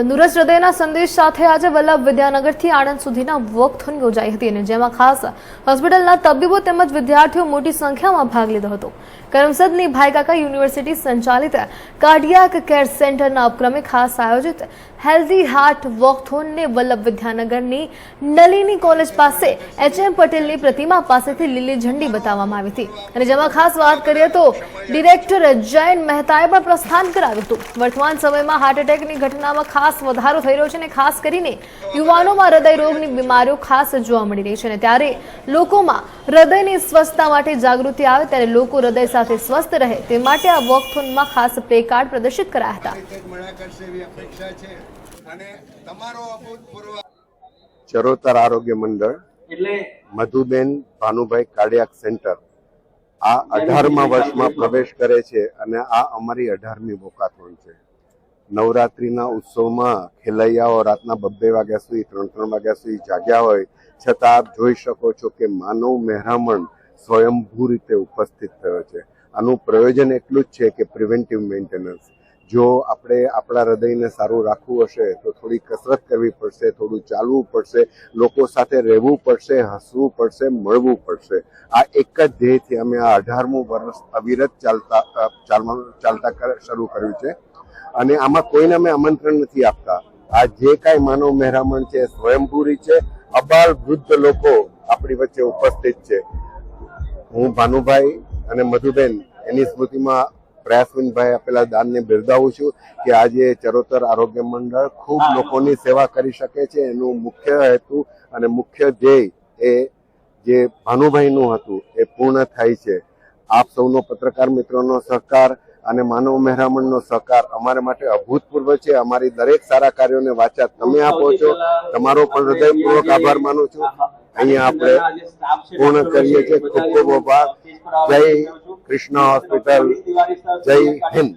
તંદુરસ્ત હૃદયના સંદેશ સાથે આજે વલ્લભ વિદ્યાનગરથી આણંદ સુધીના વોકથોન યોજાઈ હતી અને જેમાં ખાસ હોસ્પિટલના તબીબો તેમજ વિદ્યાર્થીઓ મોટી સંખ્યામાં ભાગ લીધો હતો. કરમસદની ભાઈકાકા યુનિવર્સિટી સંચાલિત કાર્ડિયાક કેર સેન્ટરના ઉપક્રમે ખાસ આયોજિત હેલ્ધી હાર્ટ વોકથોનને વલ્લભ વિદ્યાનગરની નલિની કોલેજ પાસે એચ એમ પટેલની પ્રતિમા પાસેથી લીલી ઝંડી બતાવવામાં આવી હતી. અને જેમાં ખાસ વાત કરીએ તો ડિરેક્ટર જયન મહેતાએ પણ પ્રસ્થાન કરાવ્યું હતું. વર્તમાન સમયમાં હાર્ટ એટેકની ઘટનામાં ખાસ વધારો થઈ રહ્યો છે અને ખાસ કરીને યુવાનોમાં હૃદય રોગની બીમારીઓ ખાસ જોવા મળી રહી છે. અને ત્યારે લોકોમાં હૃદયની સ્વસ્થતા માટે જાગૃતિ આવે ત્યારે લોકો હૃદય સાથે સ્વસ્થ રહે તે માટે આ વોકથોનમાં ખાસ પ્લે કાર્ડ પ્રદર્શિત કરાયા હતા. કંઈક મળ્યા કરશે એવી અપેક્ષા છે. અને તમારો અભૂતપૂર્વ ચરોતર આરોગ્ય મંડળ મધુબેન ભાનુભાઈ કાર્ડિયાક સેન્ટર આ અઢારમા વર્ષમાં પ્રવેશ કરે છે અને આ અમારી અઢારમી વોકાથોન છે. નવરાત્રિના ઉત્સવમાં ખેલૈયાઓ રાતના બબ્બે વાગ્યા સુધી, ત્રણ ત્રણ વાગ્યા સુધી જાગ્યા હોય, છતાં આપ જોઈ શકો છો કે માનવ મહેરામણ સ્વયંભૂ રીતે ઉપસ્થિત થયો છે. આનું પ્રયોજન એટલું જ છે કે પ્રિવેન્ટિવ મેન્ટેનન્સ જો આપણે આપણા હૃદયને સારું રાખવું હશે, તો થોડી કસરત કરવી પડશે, થોડું ચાલવું પડશે, લોકો સાથે રહેવું પડશે, હસવું પડશે, મળવું પડશે. આ એક જ ધ્યેયથી અમે આ અઢારમું વર્ષ અવિરત ચાલતા ચાલવાનું, ચાલતા શરૂ કર્યું છે. અને આમાં કોઈને અમે આમંત્રણ નથી આપતા. આ જે કાંઈ માનવ મહેરામણ છે, સ્વયંભૂરી છે, અબાલ વૃદ્ધ લોકો આપણી વચ્ચે ઉપસ્થિત છે. હું ભાનુભાઈ અને મધુબેન, એની સ્મૃતિમાં પ્રયાસવિનભાઈ આપેલા દાનને બિરદાવું છું કે આજે ચરોતર આરોગ્ય મંડળ ખૂબ લોકોની સેવા કરી શકે છે. એનું મુખ્ય હેતુ અને મુખ્ય ધ્યેય એ જે ભાનુભાઈનું હતું, એ પૂર્ણ થાય છે. આપ સૌનો પત્રકાર મિત્રોનો સહકાર અને માનવ મહેરામણનો સહકાર અમારા માટે અભૂતપૂર્વ છે. અમારી દરેક સારા કાર્યોને વાચા તમે આપો છો. તમારો પણ હૃદયપૂર્વક આભાર માનું છું. અહીંયા આપણે પૂર્ણ કરીએ છીએ. ખૂબ ખૂબ આભાર. જય કૃષ્ણ હોસ્પિટલ. જય હિન્દ.